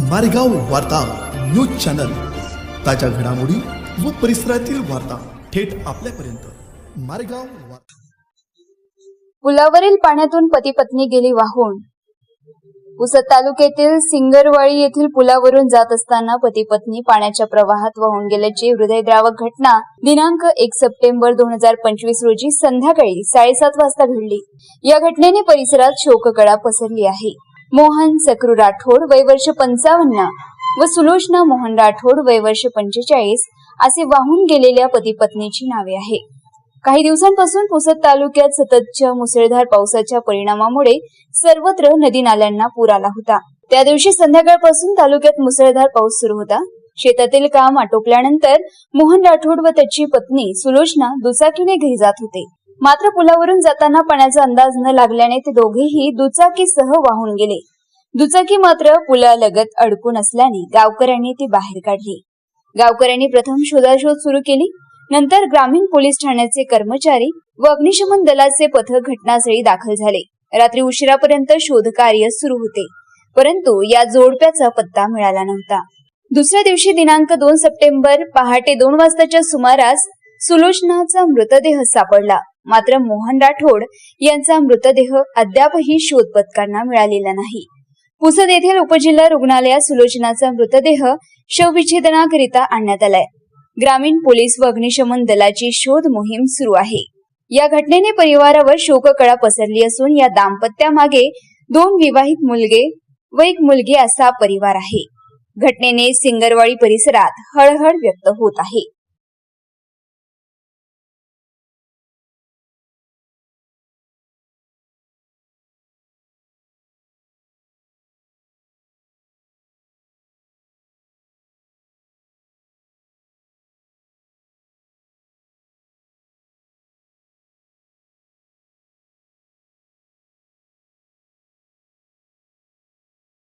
मारेगाव वार्ता news channel. ताज्या घडामोडी व परिसरातील वार्ता थेट आपल्यापर्यंत. मारेगाव वार्ता. पुलावरील पाण्यातून पती पत्नी गेली वाहून. पुसद तालुक्यातील सिंगरवाडी येथील पुलावरून जात असताना पती पत्नी पाण्याच्या प्रवाहात वाहून गेल्याची हृदयद्रावक घटना दिनांक एक सप्टेंबर दोन हजार पंचवीस रोजी संध्याकाळी साडेसात वाजता घडली. या घटनेने परिसरात शोककळा पसरली आहे. मोहन सक्रू राठोड वय वर्ष पंचावन्न. व सुलोचना मोहन राठोड वय वर्ष पंचेचाळीस. असे वाहून गेलेल्या पती पत्नीची नावे आहे. काही दिवसांपासून पुसद तालुक्यात सततच्या मुसळधार पावसाच्या परिणामामुळे सर्वत्र नदी नाल्यांना पूर आला होता. त्या दिवशी संध्याकाळपासून तालुक्यात मुसळधार पाऊस सुरू होता. शेतातील काम आटोपल्यानंतर मोहन राठोड व त्याची पत्नी सुलोचना दुचाकीने घरी जात होते. मात्र पुलावरून जाताना पाण्याचा अंदाज न लागल्याने ते दोघेही दुचाकीसह वाहून गेले. दुचाकी मात्र पुलालगत अडकून असल्याने गावकऱ्यांनी ती बाहेर काढली. गावकऱ्यांनी प्रथम शोधाशोध सुरू केली. नंतर ग्रामीण पोलीस ठाण्याचे कर्मचारी व अग्निशमन दलाचे पथक घटनास्थळी दाखल झाले. रात्री उशिरापर्यंत शोधकार्य सुरू होते. परंतु या जोडप्याचा पत्ता मिळाला नव्हता. दुसऱ्या दिवशी दिनांक दोन सप्टेंबर पहाटे दोन वाजताच्या सुमारास सुलोचनाचा मृतदेह सापडला. मात्र मोहन राठोड यांचा मृतदेह अद्यापही शोध पथकांना मिळालेला नाही. पुसद येथील उपजिल्हा रुग्णालयात सुलोचनाचा मृतदेह शवविच्छेदनाकरिता आणण्यात आलाय. ग्रामीण पोलीस व अग्निशमन दलाची शोध मोहीम सुरू आहे. या घटनेने परिवारावर शोककळा पसरली असून या दाम्पत्यामागे दोन विवाहित मुलगे व एक मुलगी असा परिवार आहे. घटनेने सिंगरवाडी परिसरात हळहळ व्यक्त होत आहे.